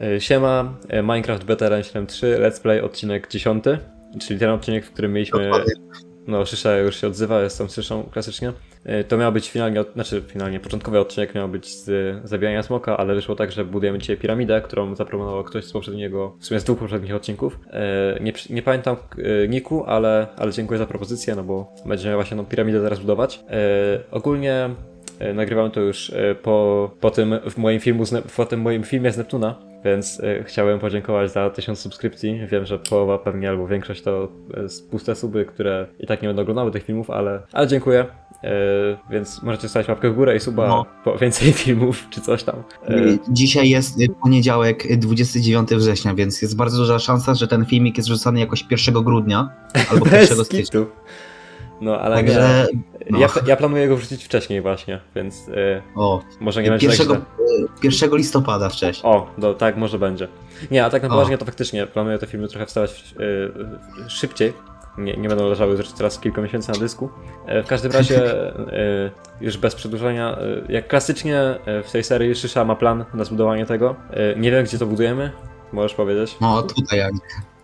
E, Siema, e, Minecraft Beta 1.7.3, Let's Play odcinek 10, czyli ten odcinek, w którym mieliśmy... No, Szysza już się odzywa, jestem Szyszą klasycznie. E, To miał być finalnie, znaczy finalnie, początkowy odcinek miał być z zabijania smoka, ale wyszło tak, że budujemy dzisiaj piramidę, którą zaproponował ktoś z poprzedniego, w sumie z dwóch poprzednich odcinków. Nie, nie pamiętam niku, ale, ale dziękuję za propozycję, no bo będziemy właśnie tą piramidę teraz budować. Ogólnie nagrywam to już po, po tym w moim filmu, po tym moim filmie z Neptuna, więc e, chciałem podziękować za 1000 subskrypcji. Wiem, że połowa pewnie albo większość to s- puste suby, które i tak nie będą oglądały tych filmów, ale, ale dziękuję. E, więc możecie stawić łapkę w górę i suba No. po więcej filmów czy coś tam. Y, Dzisiaj jest y, poniedziałek, y, 29 września, więc jest bardzo duża szansa, że ten filmik jest wrzucony jakoś 1 grudnia albo 1 bez stycznia. No ale Także, no. Ja, ja planuję go wrzucić wcześniej właśnie, więc e, o, może nie będzie tak 1, źle. 1 listopada wcześniej. O, no tak może będzie. Nie, a tak na O. poważnie to faktycznie planuję te filmy trochę wstawać yy, szybciej. Nie, nie będą leżały zresztą teraz kilka miesięcy na dysku. E, w każdym razie, yy, już bez przedłużenia, yy, jak klasycznie yy, w tej serii Szysza ma plan na zbudowanie tego. Yy, nie wiem gdzie to budujemy, możesz powiedzieć. No tutaj jak.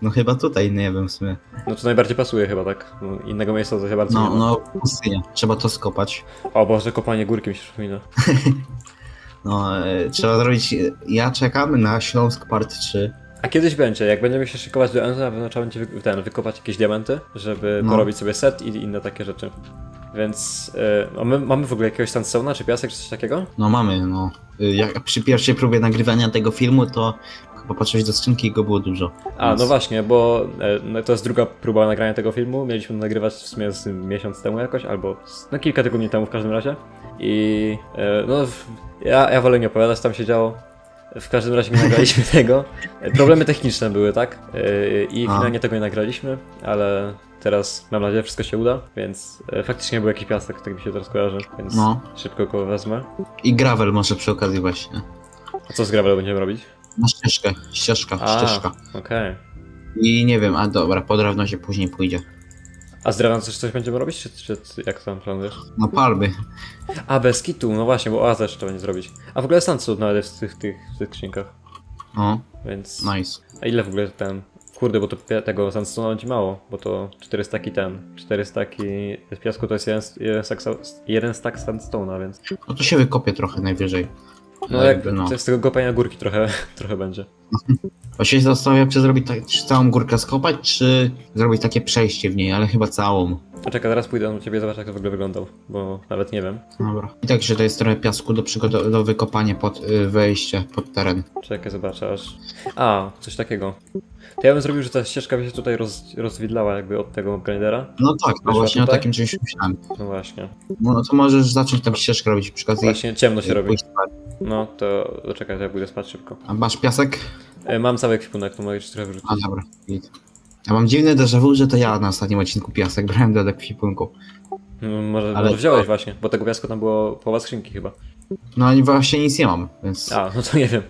No chyba tutaj, nie wiem w sumie. No to najbardziej pasuje chyba tak. No, innego miejsca to chyba nie No, ma. no pustynia. Trzeba to skopać. O Boże, kopanie górki mi się przypomina. No, y, trzeba zrobić. Ja czekam na Śląsk Part 3. A kiedyś będzie, jak będziemy się szykować do Enza, na pewno trzeba będzie wy- ten, wykopać jakieś diamenty, żeby No. porobić sobie set i inne takie rzeczy. Więc yy, a my mamy w ogóle jakiegoś sandstone'a, czy piasek, czy coś takiego? No mamy, no. Y, Jak przy pierwszej próbie nagrywania tego filmu, to chyba patrzyłeś do skrzynki i go było dużo. A, Więc- no właśnie, bo e, no, to jest druga próba nagrania tego filmu. Mieliśmy nagrywać w sumie z miesiąc temu jakoś, albo no kilka tygodni temu w każdym razie. I e, no, ja, ja wolę nie opowiadać, tam się działo. W każdym razie nie nagraliśmy tego. Problemy techniczne były, tak? E, I A. finalnie tego nie nagraliśmy, ale teraz mam nadzieję, że wszystko się uda, więc faktycznie był jakiś piasek, tak mi się teraz kojarzy, więc No. szybko go wezmę. I gravel może przy okazji właśnie. A co z gravel będziemy robić? Na ścieżkę, ścieżka, A, ścieżka. okej. I nie wiem, a dobra, po drewno się później pójdzie. A z drewna coś, coś będziemy robić, czy, czy jak tam planujesz? No palby. A, bez kitu, no właśnie, bo oazę jeszcze trzeba będzie zrobić. A w ogóle sandstone nawet jest w tych, tych, w tych skrzynkach, No, więc... nice. A ile w ogóle ten... Kurde, bo to pia- tego sandstone'a będzie mało, bo to 4 staki ten, 4 staki z piasku to jest jeden, jeden, stack, jeden stack sandstone'a, więc... No to się wykopie trochę najwyżej. No jak, Jakby, no. to z tego kopania górki trochę, trochę będzie. Właściwie się zastanawiam, czy zrobić tak, czy całą górkę skopać, czy zrobić takie przejście w niej, ale chyba całą. A czekaj, zaraz pójdę do ciebie i zobaczę jak to w ogóle wyglądał, bo nawet nie wiem. Dobra. I tak, że to jest trochę piasku do, przygoto- do wykopania pod y, wejście, pod teren. Czekaj, zobaczę aż... A, coś takiego. To ja bym zrobił, że ta ścieżka by się tutaj roz, rozwidlała jakby od tego grindera. No tak, no Wyszła właśnie tutaj? o takim czymś myślałem. No właśnie. No to możesz zacząć tam ścieżkę robić przy okazji. Właśnie ciemno się robi. pójść spać. No to czekaj, to ja pójdę spać szybko. A masz piasek? E, Mam cały ekwipunek, to mogę ci trochę wrzucić. A dobra. git. Ja mam dziwne déjà vu, że to ja na ostatnim odcinku piasek brałem do ekwipunku. Mm, Może, Ale może wziąłeś właśnie, bo tego piasku tam było połowa skrzynki chyba. No i właśnie nic nie mam, więc... A, no to nie wiem.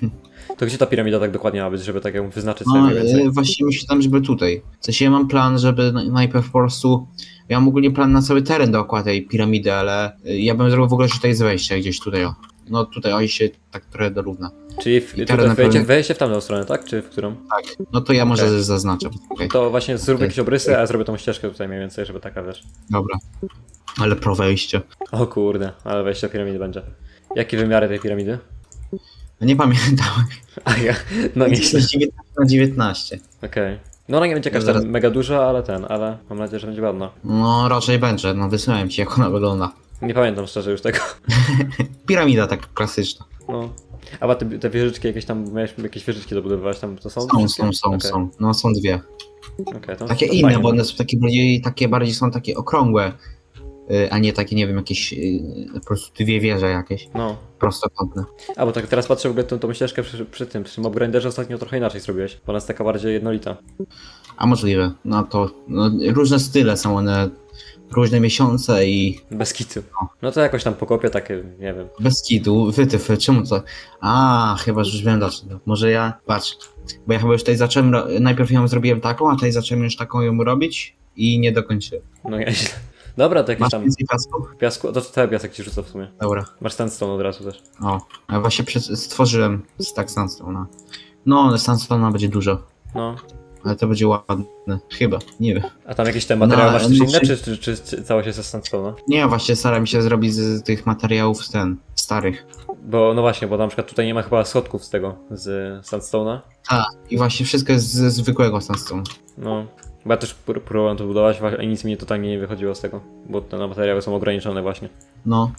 To gdzie ta piramida tak dokładnie ma być, żeby tak ją wyznaczyć sobie No mniej więcej? e, właśnie myślałem, żeby tutaj. W sensie ja mam plan, żeby na- najpierw po prostu... Ja mam ogólnie plan na cały teren dookoła tej piramidy, ale e, ja bym zrobił w ogóle, że to jest wejście gdzieś tutaj, o. No tutaj, o i się tak trochę dorówna. Czyli w, i tutaj wejście, wejście w tamtą stronę, tak? Czy w którą? Tak. No to ja może Okej. zaznaczę. Okej, To właśnie zrób jakieś obrysy, a zrobię tą ścieżkę tutaj mniej więcej, żeby taka wiesz. dobra. Ale pro wejście. O kurde, ale wejście do piramidy będzie. Jakie wymiary tej piramidy? No nie pamiętam. A ja, no nie Jest 19 na 19. Okej. No ona nie będzie jakaś Zaraz- tam mega duża, ale ten, ale mam nadzieję, że będzie ładna. No raczej będzie, no wysyłałem ci jak ona wygląda. Nie pamiętam szczerze już tego. Piramida taka klasyczna. No. A te, te wieżyczki jakieś tam, miałeś jakieś wieżyczki dobudowywać tam, to są? Są, są, są, Okej, są. No są dwie. okej, to, Takie to inne, fajnie. bo one są takie bardziej, takie bardziej są takie okrągłe, a nie takie, nie wiem, jakieś y, po prostu dwie wieże jakieś, No. prostokątne. A bo tak teraz patrzę w ogóle tą, tą ścieżkę przy, przy tym, przy Mob Grinderze ostatnio trochę inaczej zrobiłeś, bo ona jest taka bardziej jednolita. A możliwe, no to no, różne style są one, różne miesiące i Bez kitu. No to jakoś tam pokopię takie, nie wiem. bez kitu, wytyfy, czemu to? A, chyba już wiem dlaczego. Może ja, patrz, bo ja chyba już tutaj zacząłem, najpierw ją zrobiłem taką, a tutaj zacząłem już taką ją robić i nie dokończyłem. No nieźle. Dobra, to jakieś Masz tam więcej piasku? piasku, to cały piasek ci rzucę w sumie. Dobra. Masz sandstone od razu też. O, ja właśnie przed, stworzyłem stack sandstone'a. No, ale sandstone'a będzie dużo. No. Ale to będzie ładne. Chyba, nie wiem. A tam jakieś te materiały No, masz też no, inne, czy- czy, czy, czy całość jest ze sandstone'a? Nie, właśnie staram się zrobić z tych materiałów z ten, starych. Bo, no właśnie, bo na przykład tutaj nie ma chyba schodków z tego, z sandstone'a. A, i właśnie wszystko jest ze zwykłego sandstone. No. Ja też pró- próbowałem to budować, wa- a nic mi totalnie nie wychodziło z tego, bo te materiały są ograniczone właśnie. No,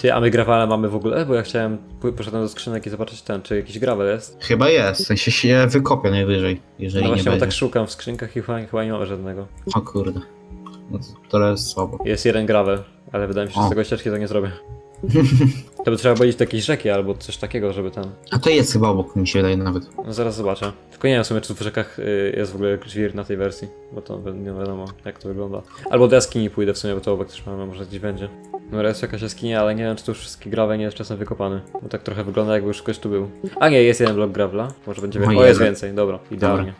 Ty, a my grawale mamy w ogóle? Bo ja chciałem, p- poszedłem do skrzynek i zobaczyć ten, czy jakiś gravel jest. chyba jest. W sensie się wykopię najwyżej, jeżeli No nie właśnie, bo będzie. tak szukam w skrzynkach i chyba, chyba nie mamy żadnego. O kurde. No to, to jest słabo. Jest jeden gravel, ale wydaje mi się, że z O. tego ścieżki to nie zrobię. To by trzeba powiedzieć do jakiejś rzeki albo coś takiego, żeby ten... A to jest chyba obok, mi się wydaje nawet. No zaraz zobaczę. Tylko nie wiem w sumie, czy w rzekach y, jest w ogóle żwir na tej wersji, bo to wi- nie wiadomo jak to wygląda. Albo do jaskini pójdę w sumie, bo to obok też mamy, może gdzieś będzie. No jest jakaś jaskinia, ale nie wiem, czy to już wszystkie gravel nie jest czasem wykopany. Bo tak trochę wygląda jakby już ktoś tu był. A nie, jest jeden blok gravela. Może będzie O, więcej. O, jest jeden. więcej, dobra, idealnie.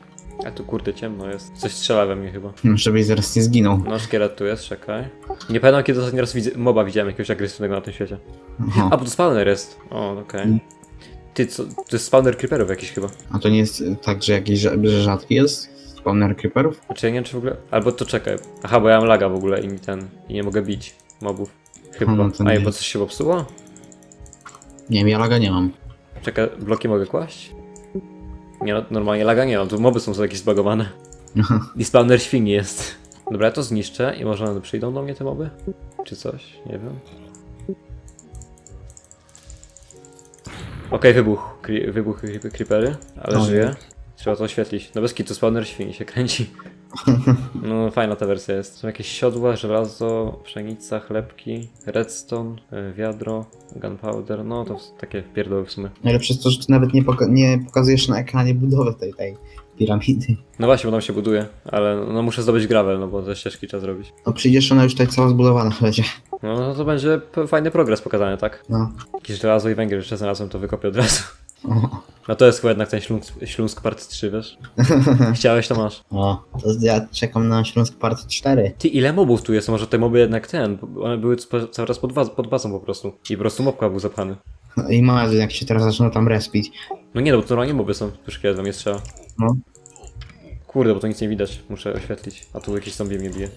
A tu kurde ciemno jest. Coś strzela we mnie chyba. Żebyś zaraz nie zginął. No szkielet tu jest, czekaj. Nie pamiętam kiedy ostatni raz moba widziałem jakiegoś agresywnego na tym świecie. Aha. A, bo to spawner jest. O, okej. Mm. Ty, co? To jest spawner creeperów jakiś chyba. A to nie jest tak, że jakiś że rzadki jest? Spawner creeperów? Znaczy ja nie wiem czy w ogóle... Albo to czekaj. Aha, bo ja mam laga w ogóle i mi ten... I nie mogę bić mobów. Chyba. No, to A, nie. bo coś się popsuło? Nie wiem, ja laga nie mam. Czekaj, bloki mogę kłaść? Nie no, normalnie laga nie mam, tu moby są jakieś zbagowane. I spawner świni jest. Dobra, ja to zniszczę i może one przyjdą do mnie te moby? Czy coś? Nie wiem. Okej, wybuch. Kri- wybuch creepery, ale No, żyje. Trzeba to oświetlić. No bez kitu, spawner świni się kręci. No fajna ta wersja jest. Są jakieś siodła, żelazo, pszenica, chlebki, redstone, y, wiadro, gunpowder, no to w- takie pierdoły w sumie. Najlepsze jest to, że ty nawet nie, poka- nie pokazujesz na ekranie budowę tej, tej piramidy. No właśnie, bo tam się buduje, ale no muszę zdobyć gravel, no bo ze ścieżki trzeba zrobić. No przyjdziesz, ona już tutaj cała zbudowana będzie. No, no to będzie p- fajny progres pokazany, tak? No. Jakieś żelazo i węgiel jeszcze znalazłem, to wykopię od razu. No to jest chyba jednak ten Śląsk, Śląsk part 3, wiesz? Chciałeś, to masz. o, to ja czekam na Śląsk Part 4. Ty, ile mobów tu jest? Może te moby jednak ten, bo one były cały czas pod, pod bazą po prostu. I po prostu mobka był zapchany. No I marzy, jak się teraz zaczną tam respić. No nie, no bo to normalnie moby są, już kiedy we mnie strzela. No. Kurde, bo to nic nie widać, muszę oświetlić. A tu jakiś zombie mnie bije.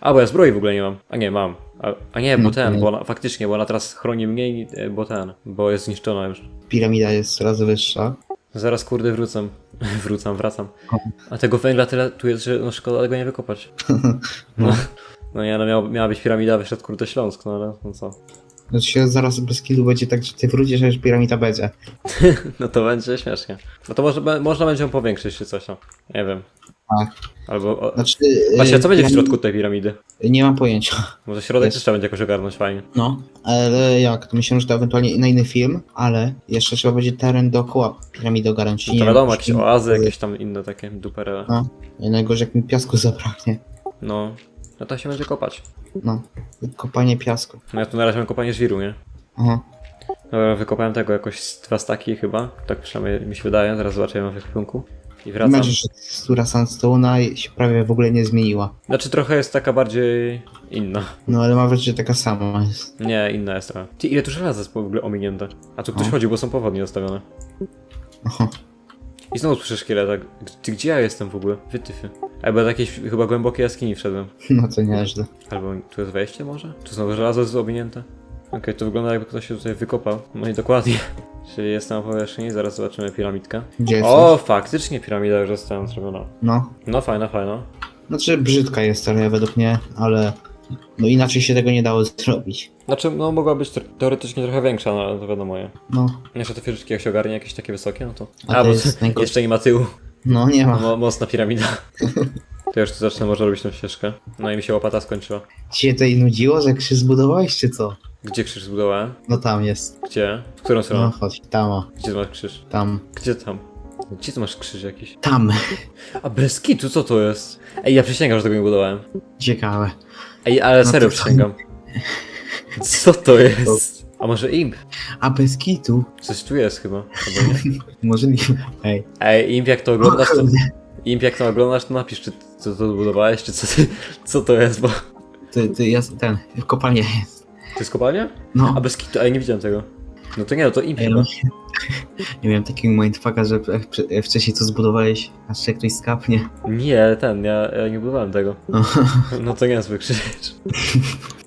A, bo ja zbroi w ogóle nie mam. A nie, mam. A, a nie, bo No, ten, nie. bo ona, faktycznie, bo ona teraz chroni mniej, e, bo ten, bo jest zniszczona już. Piramida jest coraz wyższa. Zaraz kurde wrócę. Wrócam, wracam. O. A tego węgla tyle tu jest, że no szkoda tego nie wykopać. No, no nie, no miała, miała być piramida, wyszedł kurde Śląsk, no ale no co. Znaczy się zaraz bez killu będzie tak, że ty wrócisz, a już piramida będzie. No to będzie śmiesznie. No to może, be- można będzie ją powiększyć czy coś, no. Nie wiem. Tak. Albo... O, Znaczy... właśnie, a co będzie w środku tej piramidy? Nie mam pojęcia. Może środek też trzeba będzie jakoś ogarnąć fajnie. No, ale jak? To myślę, że to ewentualnie na inny film, ale jeszcze trzeba będzie teren dookoła piramidy ogarnąć. No Nie to wiem, wiadomo, jakieś oazy, jakieś tam inne takie duperele. No. Najgorzej jak mi piasku zabraknie. No. No to się będzie kopać. No. Kopanie piasku. No ja tu na razie mam kopanie żwiru, nie? Aha. Dobra, wykopałem tego jakoś z dwa staki chyba. Tak przynajmniej mi się wydaje, zaraz zobaczymy w ekwipunku. I wracam. Znaczy, że tekstura Sandstone'a się prawie w ogóle nie zmieniła. Znaczy trochę jest taka bardziej inna. No ale mam wrażenie, że taka sama jest. Nie, inna jest trochę. Ty, ile tu żelaza jest w ogóle ominięte? A tu ktoś No. chodził, bo są powodnie zostawione. Aha. I znowu słyszę szkieleta. Ty, gdzie ja jestem w ogóle? Wytyfy. Albo do jakiejś chyba głębokiej jaskini wszedłem. No to nieźle. Albo tu jest wejście może? Tu znowu żelazo jest ominięte? Okej, to wygląda jakby ktoś się tutaj wykopał. No i dokładnie. Czyli jest na powierzchni, zaraz zobaczymy piramidkę. Gdzie jest? O, faktycznie piramida już została zrobiona. No. No fajna, fajna. Znaczy brzydka jest trochę według mnie, ale... No inaczej się tego nie dało zrobić. Znaczy, no mogła być te- teoretycznie trochę większa, no ale to wiadomo je. No. Jeszcze te fieżyczki jak się ogarnie jakieś takie wysokie, no to... A to bo jest najgorsze. jeszcze nie ma tyłu. No nie ma. Mo mocna piramida. To już tu zacznę może robić tą ścieżkę. No i mi się łopata skończyła. Ci się tutaj nudziło, że krzyż zbudowałeś, czy co? Gdzie krzyż zbudowałem? No tam jest. Gdzie? W którą No stronę? chodź, tam o. Gdzie masz krzyż? Tam. Gdzie tam? Gdzie tu masz krzyż jakiś? Tam. A bez kitu, co to jest? Ej, ja przysięgam, że tego nie budowałem. Ciekawe. Ej, ale No serio to- przysięgam. Co to jest? A może imp? A bez kitu? Coś tu jest chyba. Albo nie? Możliwe. Ej. Ej, imp jak to oglądasz, to... Imp jak to oglądasz, to napisz, czy co to budowałeś, czy co ty... Co to jest, bo... Ty, ty, jest ten, w kopalni jest. To jest kopalnia? No. A bez kitu, a ja nie widziałem tego. No to nie, no to imp Ja chyba. nie miałem takiego mindfucka, że wcześniej to zbudowałeś, aż się ktoś skapnie. Nie, ten, ja, ja nie budowałem tego. No. No to niezły krzyż.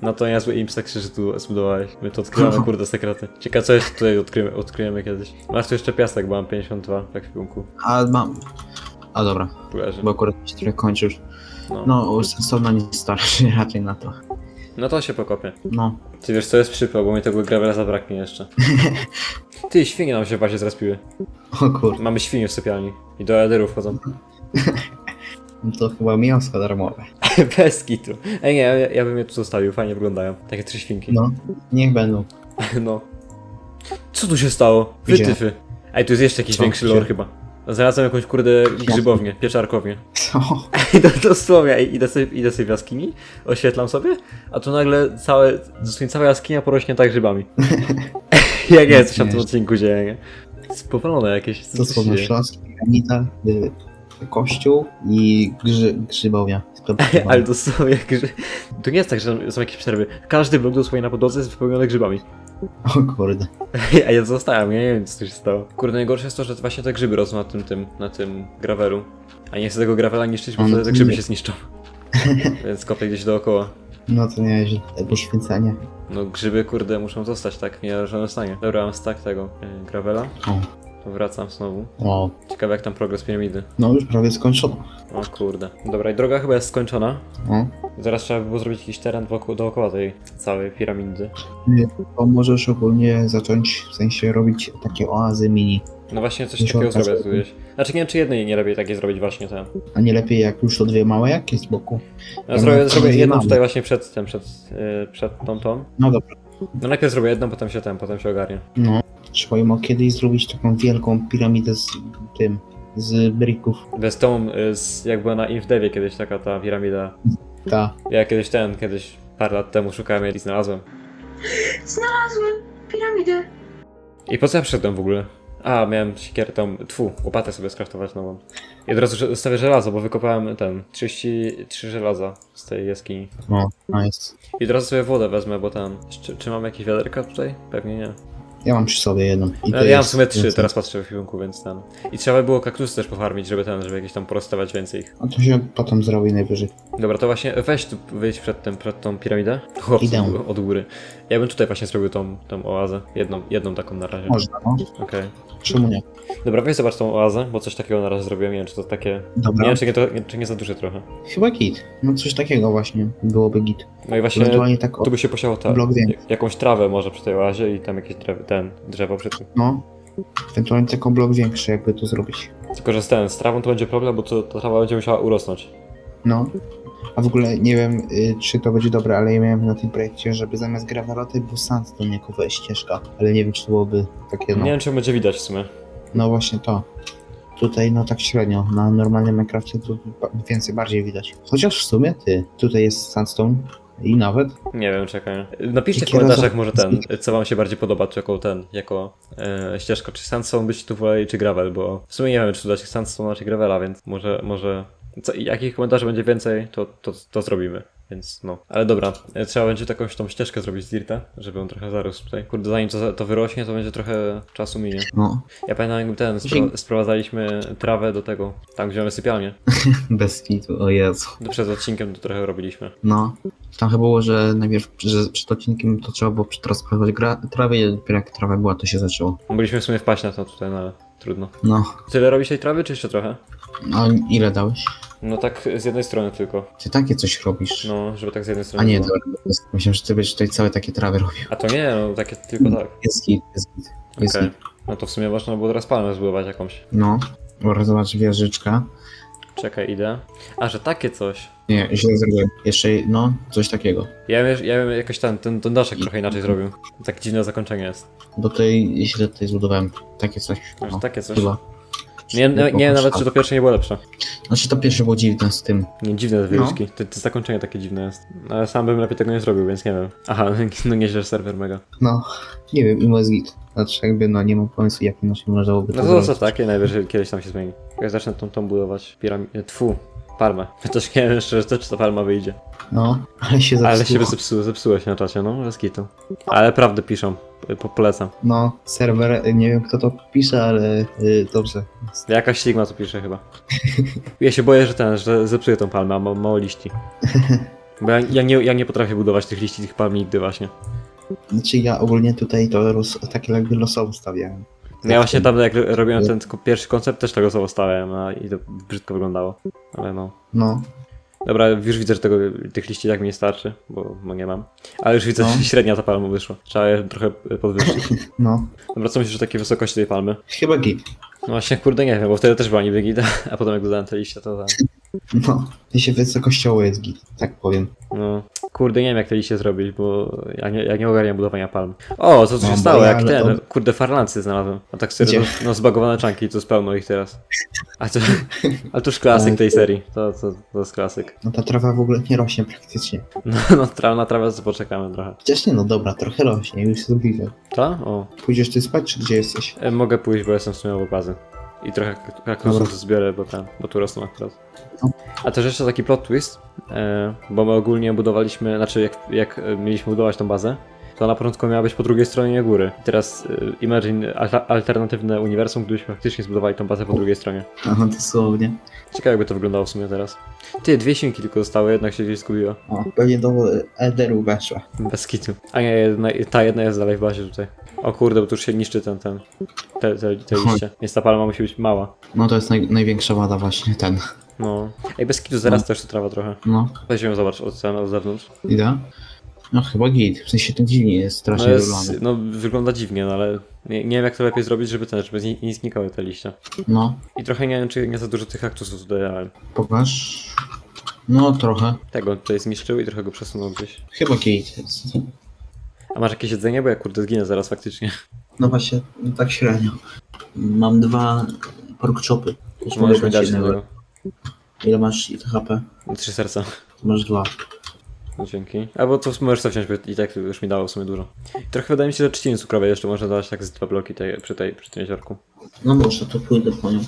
No to niezły imp tak krzyż tu zbudowałeś. My to odkrywamy, kurde, sekrety. Ciekawe co jeszcze tutaj odkryjemy, odkryjemy kiedyś. Masz tu jeszcze piasek, bo mam 52 w ekwipunku. A mam... A dobra, leży. bo akurat się trochę kończysz. No. No, sensowna nie starszy raczej na to. No to się pokopię. No. Ty wiesz co jest przypał, bo mi tego gravela zabraknie jeszcze. Ty, świnie nam się w bazie zrespiły. O kurde, Mamy świnie w sypialni. I do ederu wchodzą. no to chyba mięso darmowe. Bez kitu. Ej nie, ja, ja bym je tu zostawił, fajnie wyglądają. Takie trzy świnki. No, niech będą. No. Co tu się stało? Gdzie? Wytyfy. Ej, tu jest jeszcze jakiś Co? większy Gdzie? lore chyba. Znalazłem jakąś kurde grzybownię, pieczarkownię. Co? Ej, do, dosłownie, ej, idę sobie, idę sobie w jaskini, oświetlam sobie, a tu nagle całe, dosłownie cała jaskinia porośnięta grzybami. Jak jest, coś na tym Wiesz. odcinku dzieje, nie? Jest powalone jakieś. To co są się dzieje? piramida, y, kościół i grzy, grzybownia. Ale dosłownie, grzy... to nie jest tak, że są jakieś przerwy. Każdy blok dosłownie na podłodze jest wypełniony grzybami. O kurde. A ja zostałem, ja nie wiem co tu się stało. Kurde, najgorsze jest to, że właśnie te grzyby rosną na tym, tym, na tym gravelu. A nie chcę tego gravela niszczyć, bo No, wtedy te grzyby nie. się zniszczą. Więc kopię gdzieś dookoła. No to nieźle. Poświęcenie. No grzyby, kurde, muszą zostać tak w nierażonym stanie. Dobra, mam stack tego y, gravela. O. Wracam znowu. o. Ciekawe jak tam progres piramidy. No już prawie skończono. O kurde. Dobra, i droga chyba jest skończona. O. Zaraz trzeba by było zrobić jakiś teren wokół, dookoła tej całej piramidy. To możesz ogólnie zacząć w sensie robić takie oazy mini. No właśnie coś Muszę takiego zrobię tu gdzieś. Znaczy nie wiem czy jednej nie lepiej takie zrobić właśnie ten. A nie lepiej jak już to dwie małe jakie z boku? Ja Ja zrobię, mam zrobię jedną tutaj właśnie przed tym, przed, yy, przed tą tą. No dobra. No najpierw zrobię jedną, potem się ten, potem się ogarnie. No. Trzeba ją kiedyś zrobić taką wielką piramidę z tym. Z brików. Bez tą, y, z, jak była na Infdevie kiedyś taka ta piramida. Ta. Ja kiedyś ten, kiedyś parę lat temu szukałem jej i znalazłem. Znalazłem piramidę. I po co ja przyszedłem w ogóle? A, miałem siekierę tą, tfu, łopatę sobie skraftować nową. I od razu zostawię żelazo, bo wykopałem ten, 33 żelaza z tej jaskini. No, nice. I od razu sobie wodę wezmę, bo tam, czy, czy mam jakieś wiaderka tutaj? Pewnie nie. Ja mam przy sobie jedną. I to ja mam jest w sumie trzy, więcej. teraz patrzę w kierunku, więc ten. I trzeba by było kaktusy też pofarmić, żeby ten, żeby jakieś tam porozstawiać więcej ich. A to się potem zrobi najwyżej. Dobra, to właśnie weź tu wyjść przed, tym, przed tą piramidę. Chłopcy Idę. od góry. Ja bym tutaj właśnie zrobił tą, tą oazę. Jedną, jedną taką na razie. Można, no. Okej. Czemu nie? Dobra, weź zobacz tą oazę, bo coś takiego na razie zrobiłem. Nie wiem, czy to takie. Dobra. Nie wiem, czy nie, to, nie, czy nie za duże trochę. Chyba git. No coś takiego właśnie. Byłoby git. No i właśnie Ewentualnie tak o, tu by się posiało ta, blok więcej. jakąś trawę może przy tej oazie i tam jakieś drew, ten drzewo przy tym. No. Ewentualnie tylko blok większy, jakby to zrobić. Tylko, że z ten, z trawą to będzie problem, bo to, ta trawa będzie musiała urosnąć. No. A w ogóle nie wiem, y, czy to będzie dobre, ale ja miałem na tym projekcie, żeby zamiast gravela to był sandstone jako we- ścieżka. Ale nie wiem, czy to byłoby takie no. Nie wiem, czy będzie widać w sumie. No właśnie to. Tutaj no tak średnio. Na normalnym Minecrafcie to ba- więcej, bardziej widać. Chociaż w sumie ty, tutaj jest sandstone i nawet. Nie wiem, czekaj. Napiszcie w komentarzach może ten, co wam się bardziej podoba, czy jako ten, jako e, ścieżka, czy sandstone byście tu woleli, czy gravel, bo w sumie nie wiem, czy tu dać sandstone, czy gravela, więc może, może, co, jakich komentarzy będzie więcej, to, to, to zrobimy. Więc no, ale dobra, e, trzeba będzie takąś tą ścieżkę zrobić z dirta, żeby on trochę zarósł tutaj. Kurde, zanim to, to wyrośnie, to będzie trochę czasu minie. No. Ja pamiętam, jakby ten, spro, sprowadzaliśmy trawę do tego, tam gdzie mamy sypialnię. Bez kitu, o Jezu. To przed odcinkiem to trochę robiliśmy. No. Tam chyba było, że najpierw że przed odcinkiem to trzeba było przetransportować gra- trawę i dopiero jak trawa była, to się zaczęło. Mogliśmy w sumie wpaść na to tutaj, no ale trudno. No. Tyle robisz tej trawy, czy jeszcze trochę? A ile dałeś? No tak z jednej strony tylko. Ty takie coś robisz. No, żeby tak z jednej strony A nie, było. dobra. Myślałem, że ty będziesz tutaj całe takie trawy robił. A to nie, no takie tylko tak. Jest git, jest git. Jest Okej. git. No to w sumie można było teraz palmę zbudować jakąś. No. Dobra, zobacz, wieżyczka. Czekaj, idę. A, że takie coś. Nie, źle zrobiłem. Jeszcze, no, coś takiego. Ja bym, ja bym jakoś ten, ten, ten daszek trochę inaczej zrobił. Takie dziwne zakończenie jest. Bo tutaj źle tutaj zbudowałem. Takie coś. A, że No, takie coś. chyba. Nie, nie, nie nawet, czy to pierwsze nie było lepsze. Znaczy to pierwsze było dziwne z tym. Nie, dziwne te wieżyczki. To, to zakończenie takie dziwne jest. Ale sam bym lepiej tego nie zrobił, więc nie wiem. Aha, no nieźle serwer mega. No, nie wiem, i jest git. Znaczy jakby, no nie mam pomysłu, jak inaczej można byłoby No to to zrobić. co takie, najwyżej kiedyś tam się zmieni. Jak zacznę tą, tą budować piramidę. Tfu. Palmę. Chociaż nie wiem szczerze, czy ta palma wyjdzie. No, ale się zepsuło. Ale się zepsuło, zepsuło się na czacie, no, bez kitu. Ale prawdę piszą, po, polecam. No, serwer, nie wiem kto to pisze, ale y, dobrze. Jakaś Sigma to pisze chyba. Ja się boję, że ten, że zepsuję tą palmę, a ma mało liści. Bo ja, ja, nie, ja nie potrafię budować tych liści, tych palm nigdy właśnie. Znaczy ja ogólnie tutaj to los, takie jakby losowo stawiałem. No ja właśnie tam jak ro- robiłem ten pierwszy koncept, też tego stałem, a i to brzydko wyglądało. Ale no. No, Dobra, już widzę, że tego, tych liści tak mi nie starczy, bo, bo nie mam. Ale już widzę, No. że średnia ta palma wyszła. Trzeba je trochę podwyższyć. no. Dobra, co myślisz o takiej wysokości tej palmy? Chyba git. No właśnie, kurde, nie wiem, bo wtedy też była niby gita, a potem jak dodałem te liście, to tak. No, to się wysokościowo jest git, tak powiem. No, kurde, nie wiem jak te liście zrobić, bo ja nie, ja nie ogarniam budowania palm. O, co tu się No, stało, ja- jak ten, kurde, farlancy znalazłem. A tak serio, Gdzie? no, no zbagowane czanki, to jest pełno ich teraz. A to, a to już klasyk tej serii, to, to, to jest klasyk. No ta trawa w ogóle nie rośnie praktycznie. No, no tra, na trawę to poczekamy trochę. Chociaż nie, no dobra, trochę rośnie, już się zbliżę. Ta? O, Pójdziesz ty spać, czy gdzie jesteś? e, mogę pójść, bo jestem w sumie bazy. I trochę kaktusów zbiorę, bo tam, bo tu rosną akurat. No. A też jeszcze taki plot twist, e, bo my ogólnie budowaliśmy, znaczy jak, jak e, mieliśmy budować tą bazę, to na początku miała być po drugiej stronie góry. Teraz e, imagine alternatywne uniwersum, gdybyśmy faktycznie zbudowali tą bazę po drugiej stronie. Aha, dosłownie. Ciekawe jakby to wyglądało w sumie teraz. Ty, dwie świnki tylko zostały, jednak się gdzieś zgubiło. O, pewnie do Ederu weszła. Bez kitu. A nie, jedna, ta jedna jest dalej w bazie tutaj. O kurde, bo tu już się niszczy ten, ten, te, te, te liście. Więc ta palma musi być mała. No to jest naj, największa wada właśnie, ten. No. Ej, bez kitu zaraz też tu trawa trochę. No, Weźmiemy zobacz od, od zewnątrz. idę. No chyba git, w sensie ten dziwnie jest No, strasznie jest, wygląda. no wygląda dziwnie, no ale nie, nie wiem jak to lepiej zrobić, żeby ten, żeby nie, nie znikały te liście. No, I trochę nie wiem, czy nie za dużo tych kaktusów tutaj dałem. pokaż. No trochę. Tego tutaj zniszczył i trochę go przesunął gdzieś. Chyba git jest. A masz jakieś jedzenie? Bo ja kurde zginę zaraz faktycznie. No właśnie, no tak średnio. Mam dwa pork chopy. Możesz mi dać jednego. Ile masz HP? Trzy serca. Masz dwa. No, Dzięki. Albo to możesz sobie wziąć, bo i tak już mi dało w sumie dużo. Trochę wydaje mi się, że trzciny cukrowej jeszcze można dać tak z dwa bloki tej, przy, tej, przy tym jeziorku. No może, to pójdę po nią.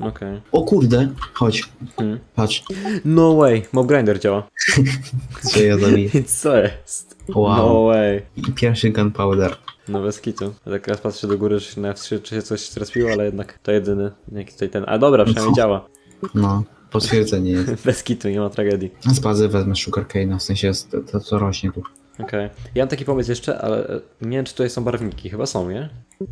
Okej. O kurde, chodź. Hmm. Patrz, No way, mob grinder działa. co ja zabiję. Co jest? Wow. No way. Pierwszy gunpowder. No bez kitu. Ja tak raz patrzę do góry, czy na F3 czy się coś zrespiło, ale jednak to jedyny. Jaki tutaj ten. A dobra, przynajmniej Co? działa. No, potwierdzenie jest. Bez kitu, nie ma tragedii. Z bazy wezmę sugarcane'a, w sensie jest to, to co rośnie tu. Okej. Ja mam taki pomysł jeszcze, ale e, nie wiem, czy tutaj są barwniki. Chyba są, nie?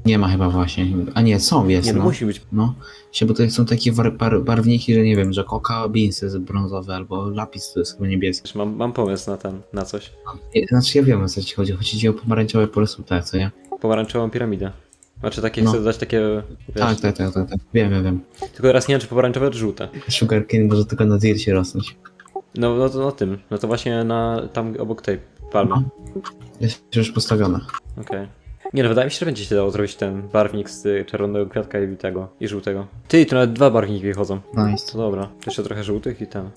Nie ma chyba właśnie. A nie, są, jest Nie, no no. musi być. No, się, bo to są takie bar, bar, barwniki, że nie wiem, że coca beans jest brązowy albo lapis to jest chyba niebieski. Mam, mam pomysł na ten, na coś. Nie, Znaczy ja wiem o co ci chodzi, chodzi ci o pomarańczowe po prostu tak, co nie? Pomarańczową piramidę. Znaczy takie, No. chcę dodać takie, wiesz, Tak, tak, tak, tak, tak. Wiem, wiem, wiem. tylko teraz nie wiem, czy pomarańczowe, czy żółte. Sugarcane może tylko na dircie rosnąć. No, no to na tym, no to właśnie na, tam obok tej palmy. No. Jest już postawiona. Okej. Nie no, wydaje mi się, że będzie się dało zrobić ten barwnik z y, czerwonego kwiatka i tego, i żółtego. Ty, tu nawet dwa barwniki wychodzą. Nice. To dobra. Jeszcze trochę żółtych i ten.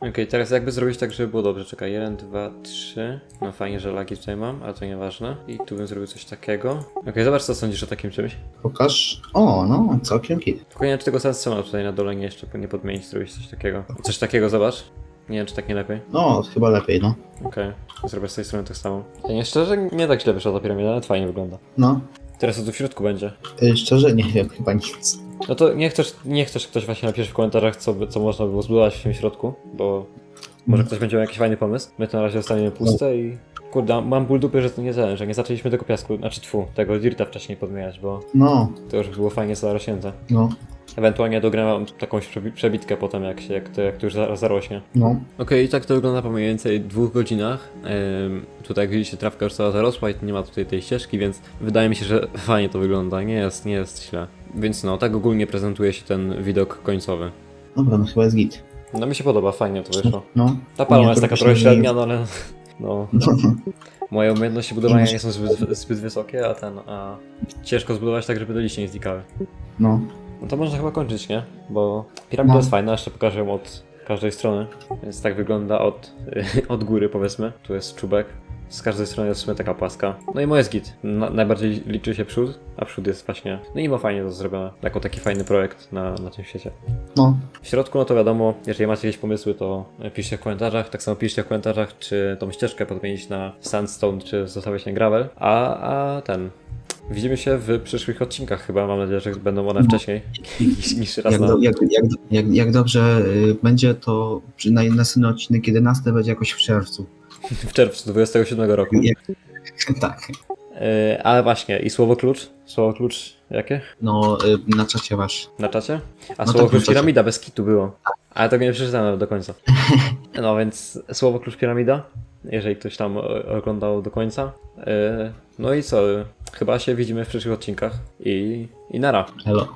Okej, teraz jakby zrobić tak, żeby było dobrze. Czekaj, 1, 2, 3. No fajnie, że lagi tutaj mam, ale to nieważne. I tu bym zrobił coś takiego. Okej, zobacz co sądzisz o takim czymś. Pokaż. O, no, całkiem kit. Tylko nie wiem, czy tego sensona tutaj na dole nie jeszcze nie podmienić, zrobić coś takiego. Coś takiego, zobacz. Nie wiem, czy tak nie lepiej. No, chyba lepiej, no. Okej, zrobię z tej strony tak samo. Ja nie szczerze, nie tak źle wyszła ta piramida, ale fajnie wygląda. No. Teraz co tu w środku będzie. Y, Szczerze nie wiem, chyba nic. No to nie chcesz, nie chcesz ktoś właśnie napisze w komentarzach, co, by- co można by było zbudować w tym środku, bo może ktoś będzie miał jakiś fajny pomysł. My to na razie zostaniemy puste i... Kurde, mam ból dupy, że to nie że nie zaczęliśmy tego piasku, znaczy tfu, tego dirta wcześniej podmieniać, bo No, to już było fajnie zarośnięte. no, Ewentualnie dograłem takąś przebi- przebitkę potem, jak, się, jak, to, jak to już zarośnie. no. Okej, i tak to wygląda po mniej więcej dwóch godzinach. Ym, tutaj jak widzicie trawka już cała zarosła i nie ma tutaj tej ścieżki, więc wydaje mi się, że fajnie to wygląda, nie jest, nie jest źle. Więc no, tak ogólnie prezentuje się ten widok końcowy. Dobra, no chyba jest git. No mi się podoba, fajnie to wyszło. No. Ta palma Nie, jest taka myślę, trochę średnia, no ale no, No, moje umiejętności budowania nie są zbyt, zbyt wysokie, a ten, a ciężko zbudować tak, żeby te liście nie znikały. no. No to można chyba kończyć, nie? Bo piramida No. jest fajna, jeszcze pokażę ją od każdej strony. Więc tak wygląda od, od góry powiedzmy. Tu jest czubek. z każdej strony jest w sumie taka płaska. No i moje jest git. Na, najbardziej liczy się przód, a przód jest właśnie, no i ma fajnie to zrobione, jako taki fajny projekt na, na tym świecie. No, W środku, no to wiadomo, jeżeli macie jakieś pomysły, to piszcie w komentarzach. Tak samo piszcie w komentarzach, czy tą ścieżkę podmienić na sandstone, czy zostawiać na gravel. A, a ten. Widzimy się w przyszłych odcinkach chyba. Mam nadzieję, że będą one wcześniej niż, niż raz jak, na. do, jak, jak, jak, jak dobrze y, będzie, to przy- na następny odcinek 11 będzie jakoś w czerwcu. W czerwcu 27 roku. Jak, tak. Yy, ale właśnie, i słowo klucz? Słowo klucz jakie? No, y, na czacie wasz. Na czacie? A No słowo tak, klucz piramida bez kitu było. Ale tego nie przeczytałem do końca. No więc słowo klucz piramida, jeżeli ktoś tam oglądał do końca. Yy, No i co? Chyba się widzimy w przyszłych odcinkach i, i nara. Hello.